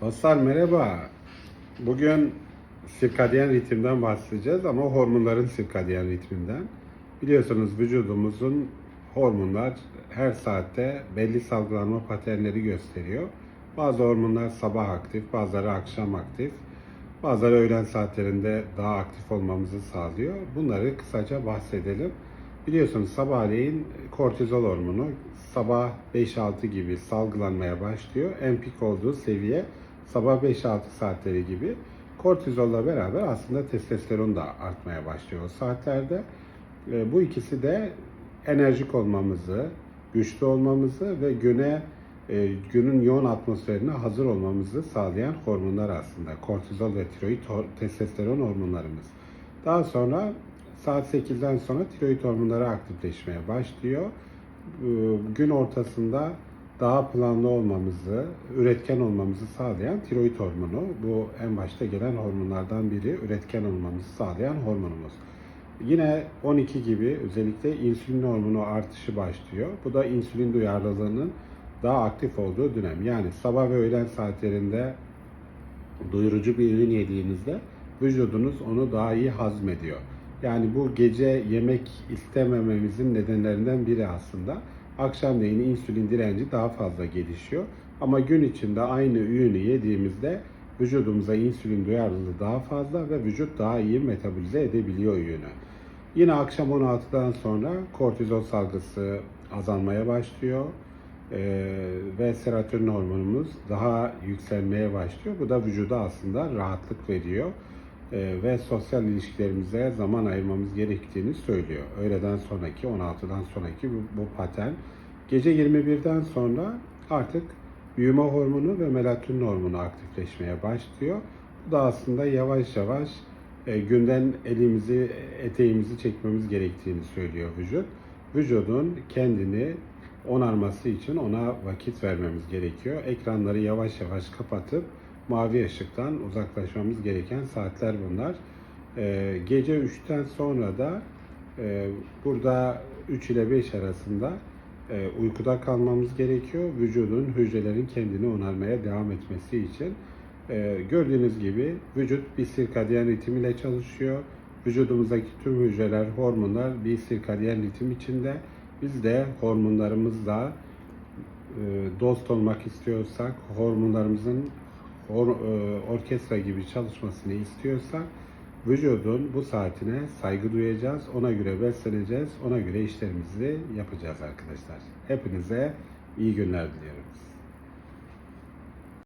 Dostlar merhaba. Bugün sirkadiyen ritimden bahsedeceğiz ama hormonların sirkadiyen ritminden. Biliyorsunuz vücudumuzun hormonlar her saatte belli salgılanma paternleri gösteriyor. Bazı hormonlar sabah aktif, bazıları akşam aktif. Bazıları öğlen saatlerinde daha aktif olmamızı sağlıyor. Bunları kısaca bahsedelim. Biliyorsunuz sabahleyin kortizol hormonu sabah 5-6 gibi salgılanmaya başlıyor. En pik olduğu seviye sabah 5-6 saatleri gibi. Kortizolla beraber aslında testosteron da artmaya başlıyor o saatlerde. E, Bu ikisi de enerjik olmamızı, güçlü olmamızı ve güne e, günün yoğun atmosferine hazır olmamızı sağlayan hormonlar aslında. Kortizol ve tiroid testosteron hormonlarımız. Daha sonra saat 8'den sonra tiroid hormonları aktifleşmeye başlıyor. Ee, Gün ortasında daha planlı olmamızı, üretken olmamızı sağlayan tiroid hormonu. Bu en başta gelen hormonlardan biri, üretken olmamızı sağlayan hormonumuz. Yine 12 gibi özellikle insülin hormonu artışı başlıyor. Bu da insülin duyarlılığının daha aktif olduğu dönem. Yani sabah ve öğlen saatlerinde doyurucu bir ürün yediğinizde vücudunuz onu daha iyi hazmediyor. Yani bu gece yemek istemememizin nedenlerinden biri aslında. Akşamleyin insülin direnci daha fazla gelişiyor. Ama gün içinde aynı ürünü yediğimizde vücudumuza insülin duyarlılığı daha fazla ve vücut daha iyi metabolize edebiliyor ürünü. Yine akşam 16'dan sonra kortizol salgısı azalmaya başlıyor. Ee, ve serotonin hormonumuz daha yükselmeye başlıyor. Bu da vücuda aslında rahatlık veriyor ve sosyal ilişkilerimize zaman ayırmamız gerektiğini söylüyor. Öğleden sonraki, 16'dan sonraki bu, bu patern. Gece 21'den sonra artık büyüme hormonu ve melatonin hormonu aktifleşmeye başlıyor. Bu da aslında yavaş yavaş e, günden elimizi, eteğimizi çekmemiz gerektiğini söylüyor vücut. Vücudun kendini onarması için ona vakit vermemiz gerekiyor. Ekranları yavaş yavaş kapatıp mavi ışıktan uzaklaşmamız gereken saatler bunlar. Ee, gece 3'ten sonra da e, burada 3 ile 5 arasında e, uykuda kalmamız gerekiyor. Vücudun, hücrelerin kendini onarmaya devam etmesi için. E, gördüğünüz gibi vücut bir sirkadiyen ritim ile çalışıyor. Vücudumuzdaki tüm hücreler, hormonlar bir sirkadiyen ritim içinde. Biz de hormonlarımızla dost olmak istiyorsak, hormonlarımızın hor- e, orkestra gibi çalışmasını istiyorsak, vücudun bu saatine saygı duyacağız, ona göre besleneceğiz, ona göre işlerimizi yapacağız arkadaşlar. Hepinize iyi günler diliyorum.